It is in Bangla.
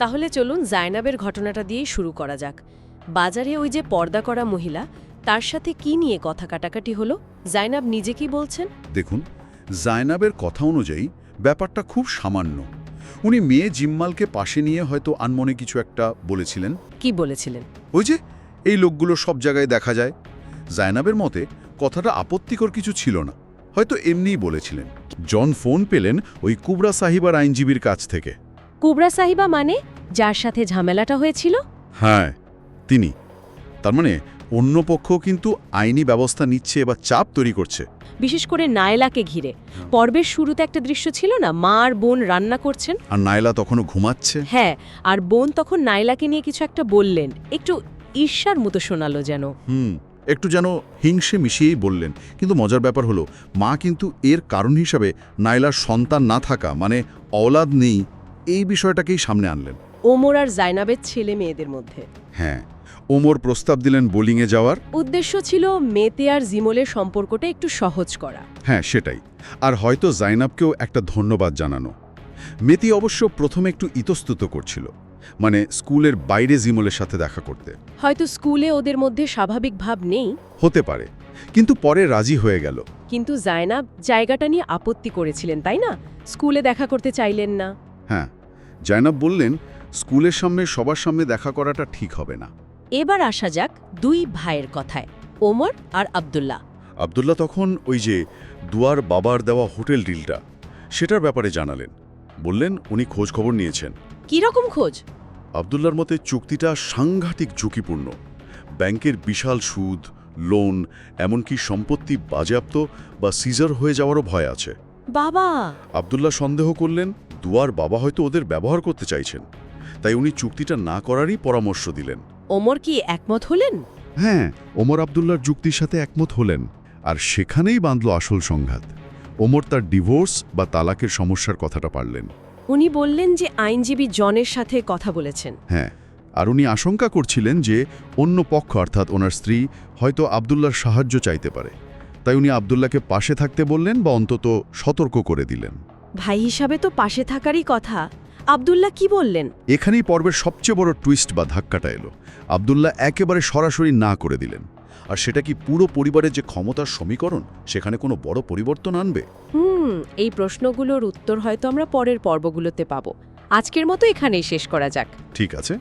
তাহলে চলুন জায়নাবের ঘটনাটা দিয়েই শুরু করা যাক। বাজারে ওই যে পর্দা করা মহিলা তার সাথে কি নিয়ে কথা কাটাকাটি হলো? জায়নাব নিজে কি বলছেন? দেখুন জায়নাবের কথা অনুযায়ী ব্যাপারটা খুব সামান্য। উনি মেয়ে জিম্মালকে পাশে নিয়ে হয়তো আনমনে কিছু একটা বলেছিলেন। কি বলেছিলেন? ওই যে এই লোকগুলো সব জায়গায় দেখা যায়। জায়নাবের মতে কথাটা আপত্তিকর কিছু ছিল না হয়তো এমনিই বলেছিলেন। জন ফোন পেলেন ওই কুবরা সাহিবার আইনজীবীর কাছ থেকে। কুবরা সাহিবা মানে যার সাথে ঝামেলাটা হয়েছিল? হ্যাঁ তিনি। তার মানে অন্য পক্ষ কিন্তু আইনি ব্যবস্থা নিচ্ছে বা চাপ তৈরি করছে। বিশেষ করে নায়লাকে ঘিরে। পর্বের শুরুতে একটা দৃশ্য ছিল না মা আর বোন রান্না করছেন? আর নাইলা তখনও ঘুমাচ্ছে? হ্যাঁ আর বোন তখন নাইলাকে নিয়ে কিছু একটা বললেন। একটু ঈর্ষার মতো শোনালো যেন। হুম একটু যেন হিংসে মিশিয়েই বললেন। কিন্তু মজার ব্যাপার হলো মা কিন্তু এর কারণ হিসাবে নাইলার সন্তান না থাকা মানে অলাদ নেই এই বিষয়টাকেই সামনে আনলেন। ওমর আর জাইনাবের ছেলে মেয়েদের মধ্যে। হ্যাঁ ওমর প্রস্তাব দিলেন বোলিংয়ে যাওয়ার। উদ্দেশ্য ছিল মেতে আর জিমলের সম্পর্কটা একটু সহজ করা। হ্যাঁ সেটাই। আর হয়তো জাইনাবকেও একটা ধন্যবাদ জানানো। মেতি অবশ্য প্রথমে একটু ইতস্তুত করছিল মানে স্কুলের বাইরে জিমলের সাথে দেখা করতে। হয়তো স্কুলে ওদের মধ্যে স্বাভাবিক ভাব নেই। হতে পারে কিন্তু পরে রাজি হয়ে গেল। কিন্তু জায়নাব জায়গাটা নিয়ে আপত্তি করেছিলেন তাই না? স্কুলে দেখা করতে চাইলেন না। হ্যাঁ জাইনাব বললেন স্কুলের সামনে সবার সামনে দেখা করাটা ঠিক হবে না। এবার আসা যাক দুই ভাইয়ের কথায় ওমর আর আব্দুল্লাহ। আবদুল্লাহ তখন ওই যে দুয়ার বাবার দেওয়া হোটেল ডিলটা সেটার ব্যাপারে জানালেন। বললেন উনি খোঁজ খবর নিয়েছেন। কি রকম খোঁজ? আবদুল্লার মতে চুক্তিটা সাংঘাতিক ঝুঁকিপূর্ণ। ব্যাংকের বিশাল সুদ লোন এমনকি সম্পত্তি বাজেয়াপ্ত বা সিজার হয়ে যাওয়ারও ভয় আছে। বাবা! আবদুল্লাহ সন্দেহ করলেন দুয়ার বাবা হয়তো ওদের ব্যবহার করতে চাইছেন। তাই উনি চুক্তিটা না করারই পরামর্শ দিলেন। ওমর কি একমত হলেন? হ্যাঁ ওমর আবদুল্লার যুক্তির সাথে একমত হলেন। আর সেখানেই বাঁধল আসল সংঘাত। ওমর তার ডিভোর্স বা তালাকের সমস্যার কথাটা পারলেন। উনি বললেন যে আইনজীবী জনের সাথে কথা বলেছেন। হ্যাঁ আর উনি আশঙ্কা করছিলেন যে অন্য পক্ষ অর্থাৎ ওনার স্ত্রী হয়তো আবদুল্লার সাহায্য চাইতে পারে। তাই উনি আবদুল্লাকে পাশে থাকতে বললেন বা অন্তত সতর্ক করে দিলেন। ভাই হিসাবে তো পাশে থাকারই কথা। আব্দুল্লাহ কি বললেন? এখানেই পর্বের সবচেয়ে বড় টুইস্ট বা ধাক্কাটা এলো। আবদুল্লাহ একেবারে সরাসরি না করে দিলেন। আর সেটা কি পুরো পরিবারের যে ক্ষমতার সমীকরণ সেখানে কোনো বড় পরিবর্তন আনবে? হুম এই প্রশ্নগুলোর উত্তর হয়তো আমরা পরের পর্বগুলোতে পাব। আজকের মতো এখানেই শেষ করা যাক। ঠিক আছে।